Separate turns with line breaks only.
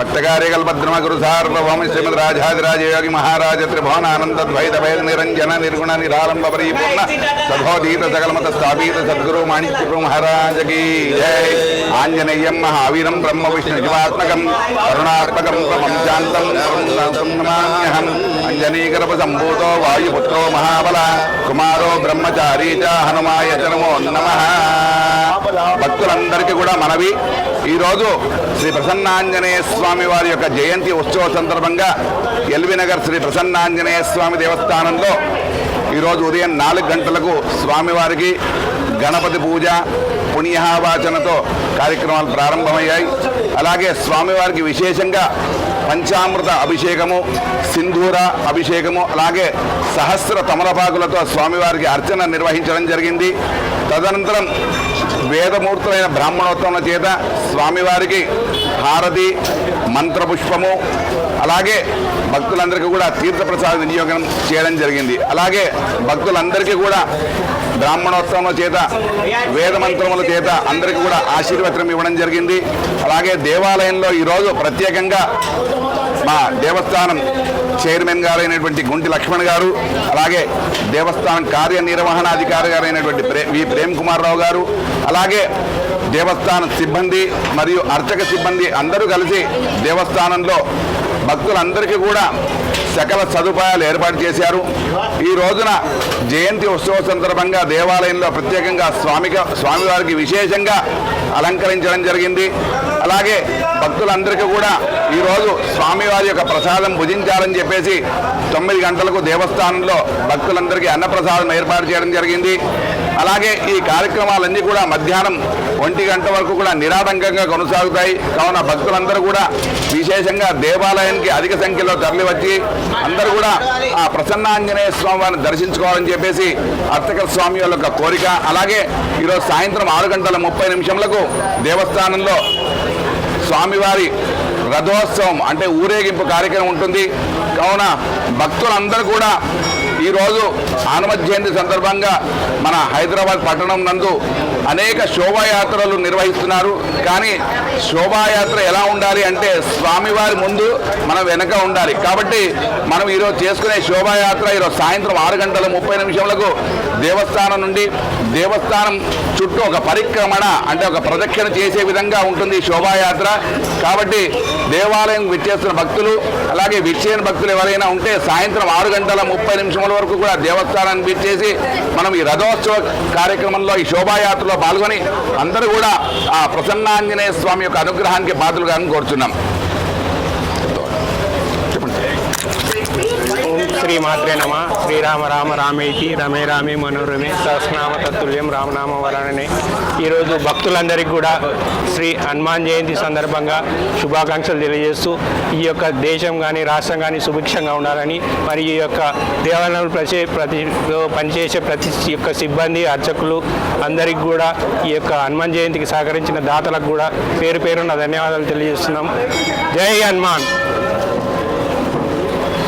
భక్తకార్య కల్పద్రమ సార్వభౌమ శ్రీమద్ రాజాదిరాజయోగి మహారాజ త్రిభువన ఆనంద ద్వైత భేద నిరంజన నిర్గుణ నిరాళంబ పరిపూర్ణ సభోదీత సకలమత స్థాపీత సద్గురు మాణిక్యపు మహారాజకి జై ఆంజనేయం మహావీరం బ్రహ్మ విష్ణు శివాత్మకం కరుణాత్మకం ప్రపంచాంతం నమామ్యహం అంజనీకరప సంభూతో వాయుపుత్రో మహాబల కుమారో బ్రహ్మచారీ చ హనుమాయ చ నమో నమః. భక్తులందరికీ కూడా మనవి. ఈరోజు శ్రీ ప్రసన్నాంజనేయ స్వామి వారి యొక్క జయంతి ఉత్సవ సందర్భంగా ఎల్వి నగర్ శ్రీ ప్రసన్నాంజనేయ స్వామి దేవస్థానంలో ఈరోజు ఉదయం నాలుగు గంటలకు స్వామివారికి గణపతి పూజ పుణ్యవాచనతో కార్యక్రమాలు ప్రారంభమయ్యాయి. అలాగే స్వామివారికి విశేషంగా పంచామృత అభిషేకము సింధూర అభిషేకము అలాగే సహస్ర తమలపాకులతో స్వామివారికి అర్చన నిర్వహించడం జరిగింది. తదనంతరం వేదమూర్తులైన బ్రాహ్మణోత్సవం చేత స్వామివారికి హారతి మంత్రపుష్పము అలాగే భక్తులందరికీ కూడా తీర్థప్రసాద వినియోగం చేయడం జరిగింది. అలాగే భక్తులందరికీ కూడా బ్రాహ్మణోత్సవముల చేత వేద మంత్రముల చేత అందరికీ కూడా ఆశీర్వచనం ఇవ్వడం జరిగింది. అలాగే దేవాలయంలో ఈరోజు ప్రత్యేకంగా మా దేవస్థానం చైర్మన్ అయినటువంటి గుంటి లక్ష్మణ్ గారు అలాగే దేవస్థానం కార్యనిర్వహణాధికారి గారు అయినటువంటి వి ప్రేమ్ కుమార్ రావు గారు అలాగే దేవస్థాన సిబ్బంది మరియు అర్చక సిబ్బంది అందరూ కలిసి దేవస్థానంలో భక్తులందరికీ కూడా సకల సదుపాయాలు ఏర్పాటు చేశారు. ఈ రోజున జయంతి ఉత్సవ సందర్భంగా దేవాలయంలో ప్రత్యేకంగా స్వామిక స్వామివారికి విశేషంగా అలంకరించడం జరిగింది. అలాగే భక్తులందరికీ కూడా ఈరోజు స్వామివారి యొక్క ప్రసాదం భుజించాలని చెప్పేసి తొమ్మిది గంటలకు దేవస్థానంలో భక్తులందరికీ అన్నప్రసాదం ఏర్పాటు చేయడం జరిగింది. అలాగే ఈ కార్యక్రమాలన్నీ కూడా మధ్యాహ్నం ఒంటి గంట వరకు కూడా నిరాటంకంగా కొనసాగుతాయి. కావున భక్తులందరూ కూడా విశేషంగా దేవాలయానికి అధిక సంఖ్యలో తరలివచ్చి అందరూ కూడా ఆ ప్రసన్నాంజనేయ స్వామి వారిని దర్శించుకోవాలని చెప్పేసి అర్చక స్వామి వాళ్ళ యొక్క కోరిక. అలాగే ఈరోజు సాయంత్రం ఆరు గంటల ముప్పై నిమిషంలకు దేవస్థానంలో స్వామివారి రథోత్సవం అంటే ఊరేగింపు కార్యక్రమం ఉంటుంది. కావున భక్తులందరూ కూడా ఈరోజు హనుమ జయంతి సందర్భంగా మన హైదరాబాద్ పట్టణం నందు అనేక శోభాయాత్రలు నిర్వహిస్తున్నారు. కానీ శోభాయాత్ర ఎలా ఉండాలి అంటే స్వామివారి ముందు మనం వెనక ఉండాలి. కాబట్టి మనం ఈరోజు చేసుకునే శోభాయాత్ర ఈరోజు సాయంత్రం ఆరు గంటల ముప్పై నిమిషములకు దేవస్థానం నుండి దేవస్థానం చుట్టూ ఒక పరిక్రమణ అంటే ఒక ప్రదక్షిణ చేసే విధంగా ఉంటుంది ఈ శోభాయాత్ర. కాబట్టి దేవాలయం విచ్చేస్తున్న భక్తులు అలాగే విచ్చేయని భక్తులు ఎవరైనా ఉంటే సాయంత్రం ఆరు గంటల ముప్పై నిమిషముల వరకు కూడా దేవస్థానాన్ని విచ్చేసి మనం ఈ రథోత్సవ కార్యక్రమంలో ఈ శోభాయాత్రలో పాల్గొని అందరూ కూడా ఆ ప్రసన్నాంజనేయ స్వామి యొక్క అనుగ్రహానికి పాత్రలుగా కోరుచున్నాం.
శ్రీ మాత్రే నమ. శ్రీరామ రామ రామేతి. రమే రామే మనోరమే. సహస్రనామ తత్తుల్యం రామనామ వలననే ఈరోజు భక్తులందరికీ కూడా శ్రీ హనుమాన్ జయంతి సందర్భంగా శుభాకాంక్షలు తెలియజేస్తూ ఈ యొక్క దేశం కానీ రాష్ట్రం కానీ సుభిక్షంగా ఉండాలని మరి ఈ యొక్క దేవాలయంలో ప్రతి ప్రతి పనిచేసే ప్రతి యొక్క సిబ్బంది అర్చకులు అందరికీ కూడా ఈ యొక్క హనుమాన్ జయంతికి సహకరించిన దాతలకు కూడా పేరు పేరున్న ధన్యవాదాలు తెలియజేస్తున్నాం. జై హనుమాన్!